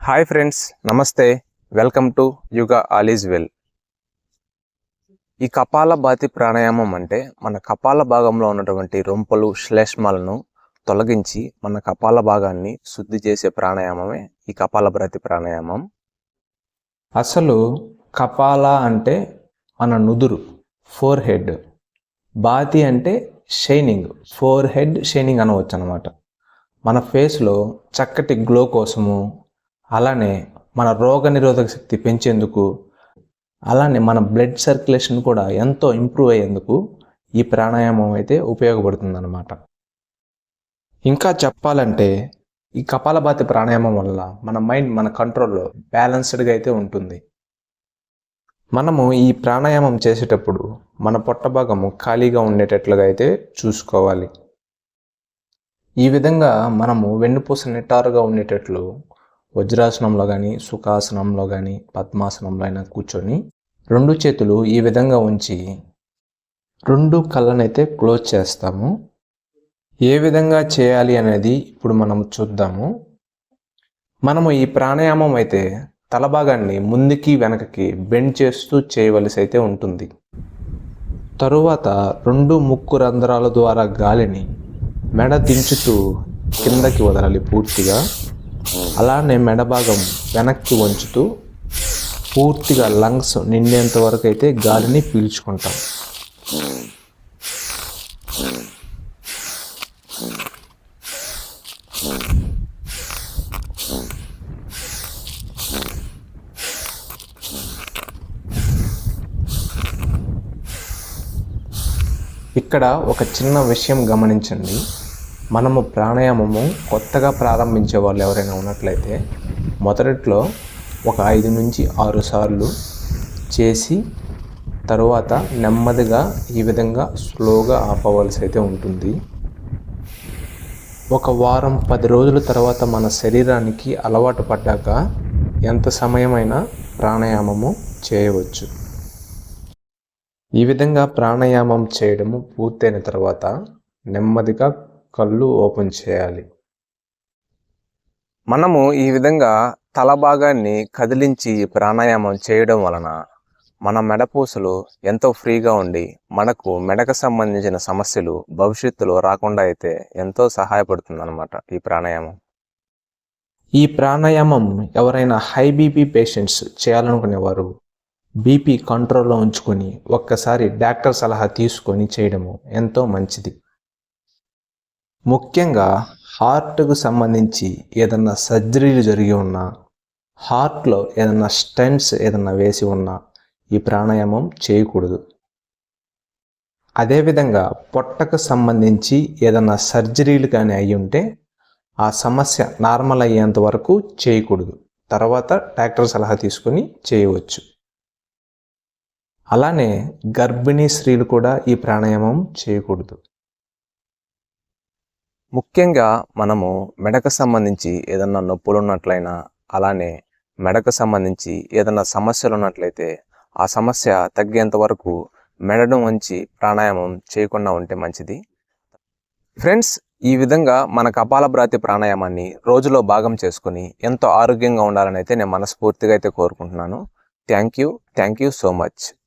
Hi friends నమస్తే. Welcome to Yuga all is well. ఈ కపాల బాతి ప్రాణాయామం అంటే మన కపాల భాగంలో ఉన్నటువంటి రొంపలు శ్లేష్మాలను తొలగించి మన కపాల భాగాన్ని శుద్ధి చేసే ప్రాణాయామమే ఈ కపాల భాతి ప్రాణాయామం. అసలు కపాల అంటే మన నుదురు ఫోర్ హెడ్ బాతి అంటే షైనింగ్ ఫోర్ హెడ్ షైనింగ్ అనవచ్చు అనమాట మన ఫేస్లో చక్కటి గ్లో కోసము అలానే మన రోగ నిరోధక శక్తి పెంచేందుకు అలానే మన బ్లడ్ సర్క్యులేషన్ కూడా ఎంతో ఇంప్రూవ్ అయ్యేందుకు ఈ ప్రాణాయామం అయితే ఉపయోగపడుతుందన్నమాట. ఇంకా చెప్పాలంటే ఈ కపాలభాతి ప్రాణాయామం వల్ల మన మైండ్ మన కంట్రోల్లో బ్యాలెన్స్డ్గా అయితే ఉంటుంది. మనము ఈ ప్రాణాయామం చేసేటప్పుడు మన పొట్ట భాగము ఖాళీగా ఉండేటట్లుగా అయితే చూసుకోవాలి. ఈ విధంగా మనము వెన్నుపూస నిటారుగా ఉండేటట్లు వజ్రాసనంలో కానీ సుఖాసనంలో కానీ పద్మాసనంలో అయినా కూర్చొని రెండు చేతులు ఈ విధంగా ఉంచి రెండు కళ్ళనైతే క్లోజ్ చేస్తాము. ఏ విధంగా చేయాలి అనేది ఇప్పుడు మనం చూద్దాము. మనము ఈ ప్రాణాయామం అయితే తలభాగాన్ని ముందుకి వెనకకి బెండ్ చేస్తూ చేయవలసి అయితే ఉంటుంది. తరువాత రెండు ముక్కు రంధ్రాల ద్వారా గాలిని మెడ దించుతూ కిందకి వదలాలి పూర్తిగా. అలానే మెడ భాగం వెనక్కి వంచుతూ పూర్తిగా లంగ్స్ నిండేంత వరకు అయితే గాలిని పీల్చుకుంటాం. ఇక్కడ ఒక చిన్న విషయం గమనించండి. మనము ప్రాణాయామము కొత్తగా ప్రారంభించే వాళ్ళు ఎవరైనా ఉన్నట్లయితే మొదట్లో ఒక ఐదు నుంచి ఆరు సార్లు చేసి తరువాత నెమ్మదిగా ఈ విధంగా స్లోగా ఆపవలసి అయితే ఉంటుంది. ఒక వారం పది రోజుల తర్వాత మన శరీరానికి అలవాటు పడ్డాక ఎంత సమయమైనా ప్రాణాయామము చేయవచ్చు. ఈ విధంగా ప్రాణాయామం చేయడము పూర్తయిన తర్వాత నెమ్మదిగా కళ్ళు ఓపెన్ చేయాలి. మనము ఈ విధంగా తల భాగాన్ని కదిలించి ప్రాణాయామం చేయడం వలన మన మెడపూసలు ఎంతో ఫ్రీగా ఉండి మనకు మెడకు సంబంధించిన సమస్యలు భవిష్యత్తులో రాకుండా అయితే ఎంతో సహాయపడుతుంది అనమాట ఈ ప్రాణాయామం. ఈ ప్రాణాయామం ఎవరైనా హై బీపీ పేషెంట్స్ చేయాలనుకునేవారు బీపీ కంట్రోల్లో ఉంచుకొని ఒక్కసారి డాక్టర్ సలహా తీసుకొని చేయడము ఎంతో మంచిది. ముఖ్యంగా హార్ట్కు సంబంధించి ఏదన్నా సర్జరీలు జరిగి ఉన్నా హార్ట్లో ఏదన్నా స్టెంట్స్ ఏదన్నా వేసి ఉన్నా ఈ ప్రాణాయామం చేయకూడదు. అదేవిధంగా పొట్టకు సంబంధించి ఏదన్నా సర్జరీలు కానీ అయి ఉంటే ఆ సమస్య నార్మల్ అయ్యేంత వరకు చేయకూడదు. తర్వాత డాక్టర్ సలహా తీసుకొని చేయవచ్చు. అలానే గర్భిణీ స్త్రీలు కూడా ఈ ప్రాణాయామం చేయకూడదు. ముఖ్యంగా మనము మెడకు సంబంధించి ఏదన్నా నొప్పులు ఉన్నట్లయినా అలానే మెడకు సంబంధించి ఏదన్నా సమస్యలు ఉన్నట్లయితే ఆ సమస్య తగ్గేంత వరకు మెడను వంచి ప్రాణాయామం చేయకుండా ఉంటే మంచిది. ఫ్రెండ్స్ ఈ విధంగా మన కపాలభ్రాతి ప్రాణాయామాన్ని రోజులో భాగం చేసుకుని ఎంతో ఆరోగ్యంగా ఉండాలని అయితే నేను మనస్ఫూర్తిగా అయితే కోరుకుంటున్నాను. Thank you. Thank you so much.